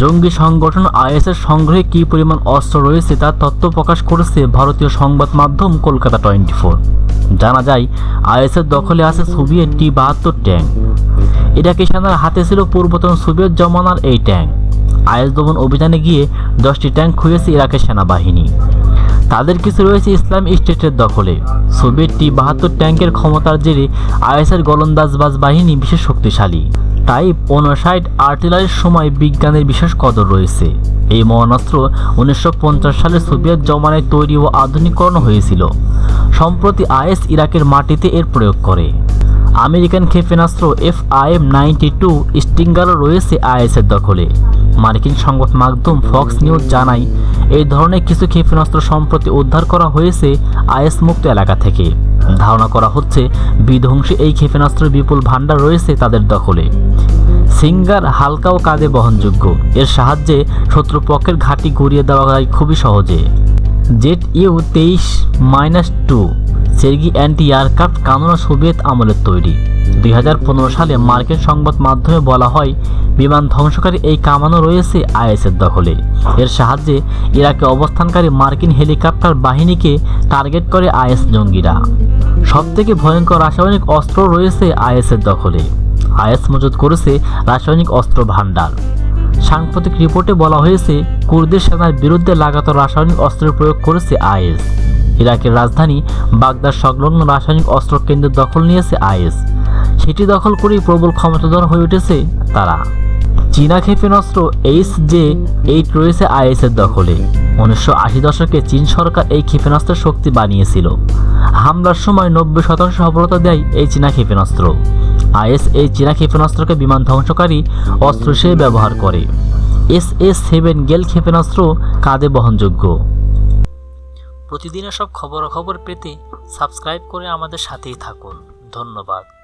জঙ্গি সংগঠন আইএসের সংগ্রহে কী পরিমাণ অস্ত্র রয়েছে তার তথ্য প্রকাশ করেছে ভারতীয় সংবাদ মাধ্যম কলকাতা টোয়েন্টি ফোর জানা যায়, আইএসের দখলে আছে সোভিয়েত টি বাহাত্তর ট্যাঙ্ক। ইরাকি সেনার হাতে ছিল পূর্বতন সোভিয়েত জমানার এই ট্যাঙ্ক। আইএস দমন অভিযানে গিয়ে দশটি ট্যাঙ্ক খুঁজেছে ইরাকের সেনাবাহিনী। তাদের কিছু রয়েছে ইসলাম স্টেটের দখলে। সোভিয়েত টি বাহাত্তর ট্যাঙ্কের ক্ষমতার জেরে আইএসের গোলন্দাজবাজ বাহিনী বিশেষ শক্তিশালী। টাইপ উনষাট আর্টিলারির সময় বিজ্ঞানের বিশেষ কদর রয়েছে। এই মহানাস্ত্র উনিশশো পঞ্চাশ সালে সোভিয়েত জমানায় তৈরি ও আধুনিকরণ হয়েছিল। সম্প্রতি আইএস ইরাকের মাটিতে এর প্রয়োগ করে। আমেরিকান ক্ষেপণাস্ত্র F I M ninety two স্টিঙ্গারও রয়েছে আইএসের দখলে। মার্কিন সংবাদ মাধ্যম ফক্স নিউজ জানায়, এই ধরনের কিছু ক্ষেপণাস্ত্র সম্প্রতি উদ্ধার করা হয়েছে আইএস মুক্ত এলাকা থেকে। ধারণা করা হচ্ছে, বিধ্বংসী এই ক্ষেপণাস্ত্রের বিপুল ভাণ্ডার রয়েছে তাদের দখলে। সিঙ্গার হালকা ও কাঁধে বহনযোগ্য, এর সাহায্যে শত্রুপক্ষের ঘাঁটি ঘুরিয়ে দেওয়া যায় খুবই সহজে। জেট ইউ তেইশ মাইনাস টু সের্গি অ্যান্টি এয়ারক্রাফট কানুনা সোভিয়েত আমলের তৈরি। দুই হাজার পনেরো সালে মার্কিন সংবাদ মাধ্যমে বলা হয়, বিমান ধ্বংসকারী এই কামানো রয়েছে আইএসের দখলে। এর সাহায্যে ইরাকে অবস্থানকারী মার্কিন হেলিকপ্টার বাহিনীকে টার্গেট করে আইএস জঙ্গিরা। সবথেকে ভয়ঙ্কর রাসায়নিক অস্ত্র রয়েছে আইএসের দখলে। আইএস মজুত করেছে রাসায়নিক অস্ত্র ভাণ্ডার। সাম্প্রতিক রিপোর্টে বলা হয়েছে কুর্দের সেনার বিরুদ্ধে লাগাতার রাসায়নিক অস্ত্রের প্রয়োগ করেছে আইএস। ইরাকের রাজধানী বাগদাদ সংলগ্ন রাসায়নিক অস্ত্র কেন্দ্রের দখল নিয়েছে আইএস। সেটি দখল করেই প্রবল ক্ষমতাধর হয়ে উঠেছে তারা। চীনা ক্ষেপণাস্ত্র এইচ জে এইট রয়েছে আইএসের দখলে। উনিশশো আশি দশকে চীন সরকার এই ক্ষেপণাস্ত্রের শক্তি বানিয়েছিল। হামলার সময় নব্বই শতাংশ সফলতা দেয় এই চীনা ক্ষেপণাস্ত্র। আইএস এই চীনা ক্ষেপণাস্ত্রকে বিমান ধ্বংসকারী অস্ত্র হিসেবে ব্যবহার করে। এস এস সেভেন গেল ক্ষেপণাস্ত্র কাঁধে বহনযোগ্য। প্রতিদিনের সব খবরাখবর পেতে সাবস্ক্রাইব করে আমাদের সাথেই থাকুন। ধন্যবাদ।